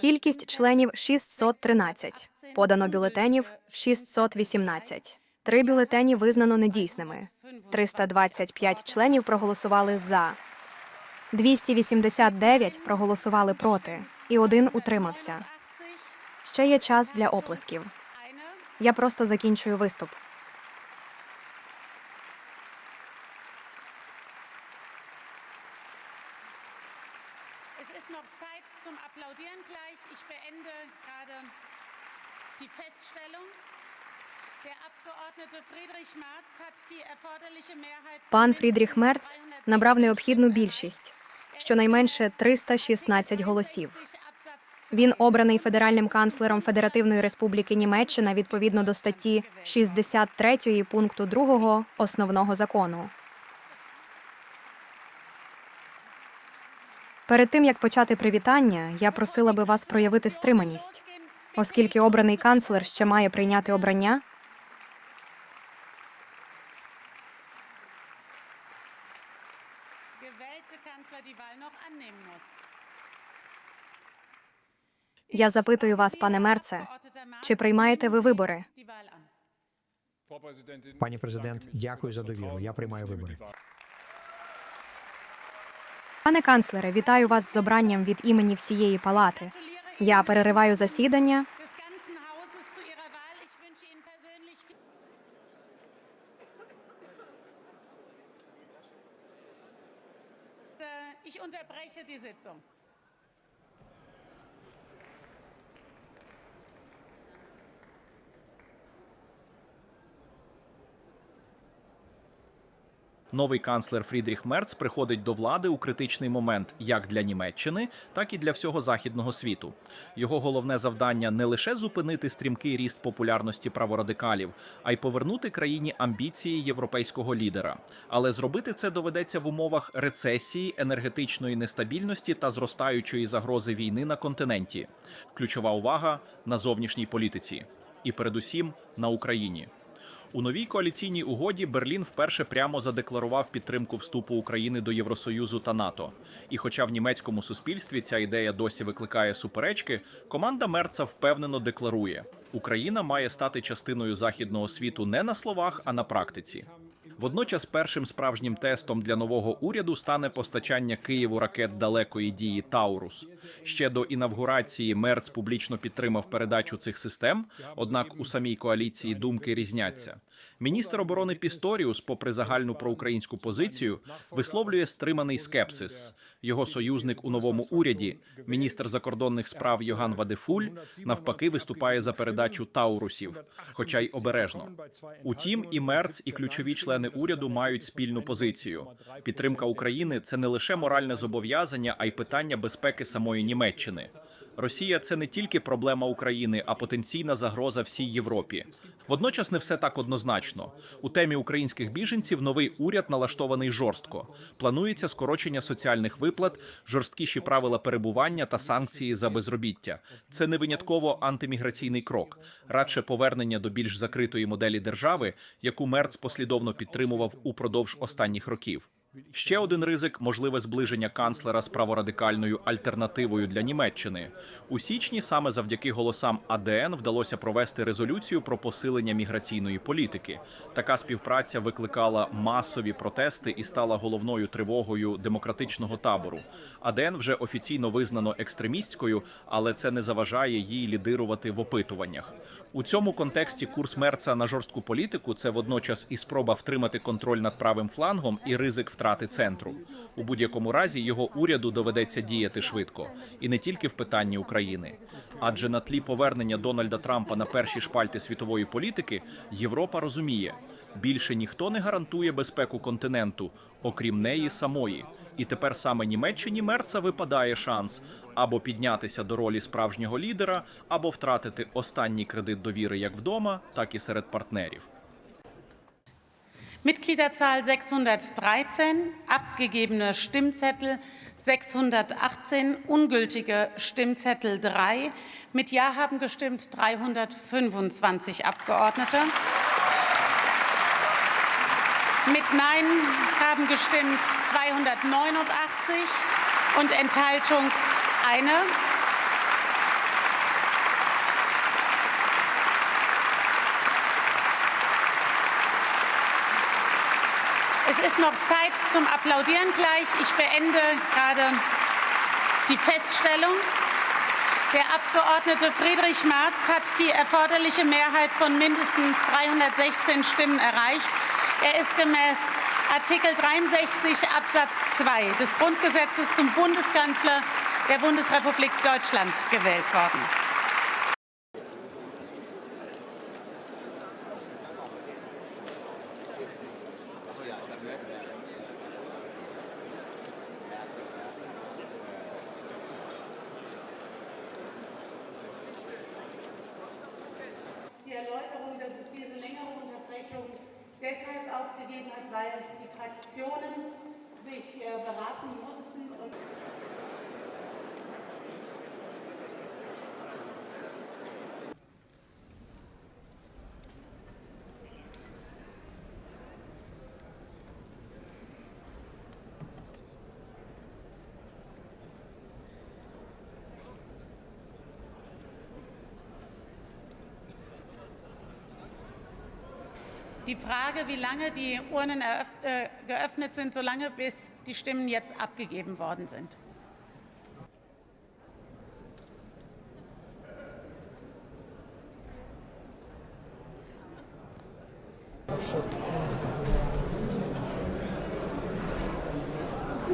Кількість членів 613. Подано бюлетенів 618. Три бюлетені визнано недійсними. 325 членів проголосували за. 289 проголосували проти, і один утримався. Ще є час для оплесків. Я просто закінчую виступ. Es ist noch Zeit zum Applaudieren gleich. Ich beende gerade die Feststellung. Der Abgeordnete Friedrich Merz hat die erforderliche Mehrheit. Пан Фрідріх Мерц набрав необхідну більшість, щонайменше 316 голосів. Він обраний федеральним канцлером Федеративної Республіки Німеччина відповідно до статті 63 пункту 2 основного закону. Перед тим як почати привітання, я просила би вас проявити стриманість, оскільки обраний канцлер ще має прийняти обрання. Я запитую вас, пане Мерце, чи приймаєте ви вибори? Пані президент, дякую за довіру. Я приймаю вибори. Пане канцлере, вітаю вас з обранням від імені всієї палати. Я перериваю засідання. Äh, Ich unterbreche die Sitzung. Новий канцлер Фрідріх Мерц приходить до влади у критичний момент як для Німеччини, так і для всього західного світу. Його головне завдання не лише зупинити стрімкий ріст популярності праворадикалів, а й повернути країні амбіції європейського лідера. Але зробити це доведеться в умовах рецесії, енергетичної нестабільності та зростаючої загрози війни на континенті. Ключова увага на зовнішній політиці, і передусім на Україні. У новій коаліційній угоді Берлін вперше прямо задекларував підтримку вступу України до Євросоюзу та НАТО. І хоча в німецькому суспільстві ця ідея досі викликає суперечки, команда Мерца впевнено декларує: Україна має стати частиною західного світу не на словах, а на практиці. Водночас першим справжнім тестом для нового уряду стане постачання Києву ракет далекої дії Таурус. Ще до інавгурації Мерц публічно підтримав передачу цих систем. Однак у самій коаліції думки різняться. Міністр оборони Пісторіус, попри загальну проукраїнську позицію, висловлює стриманий скепсис. Його союзник у новому уряді, міністр закордонних справ Йоган Вадефуль, навпаки, виступає за передачу Таурусів, хоча й обережно. Утім, і Мерц, і ключові члени уряду мають спільну позицію. Підтримка України це не лише моральне зобов'язання, а й питання безпеки самої Німеччини. Росія це не тільки проблема України, а потенційна загроза всій Європі. Водночас не все так однозначно. У темі українських біженців новий уряд налаштований жорстко. Планується скорочення соціальних виплат, жорсткіші правила перебування та санкції за безробіття. Це не винятково антиміграційний крок, радше повернення до більш закритої моделі держави, яку Мерц послідовно підтримував упродовж останніх років. Ще один ризик можливе зближення канцлера з праворадикальною альтернативою для Німеччини. У січні саме завдяки голосам АДН вдалося провести резолюцію про посилення міграційної політики. Така співпраця викликала масові протести і стала головною тривогою демократичного табору. АДН вже офіційно визнано екстремістською, але це не заважає їй лідирувати в опитуваннях. У цьому контексті курс Мерца на жорстку політику це водночас і спроба втримати контроль над правим флангом і ризик втрати центру. У будь-якому разі його уряду доведеться діяти швидко, і не тільки в питанні України. Адже на тлі повернення Дональда Трампа на перші шпальти світової політики Європа розуміє, більше ніхто не гарантує безпеку континенту, окрім неї самої. І тепер саме Німеччині Мерца випадає шанс або піднятися до ролі справжнього лідера, або втратити останній кредит довіри як вдома, так і серед партнерів. Mitgliederzahl 613, abgegebene Stimmzettel 618, ungültige Stimmzettel 3. Mit Ja haben gestimmt 325 Abgeordnete. Mit Nein haben gestimmt 289 und Enthaltung eine. Es ist noch Zeit zum Applaudieren gleich. Ich beende gerade die Feststellung. Der Abgeordnete Friedrich Merz hat die erforderliche Mehrheit von mindestens 316 Stimmen erreicht. Er ist gemäß Artikel 63 Absatz 2 des Grundgesetzes zum Bundeskanzler der Bundesrepublik Deutschland gewählt worden. Die Erläuterung, dass es diese längere Unterbrechung deshalb auch gegeben hat, weil die Fraktionen sich äh, beraten mussten und die Frage, wie lange die Urnen äh, geöffnet sind, solange bis die Stimmen jetzt abgegeben worden sind. Sure.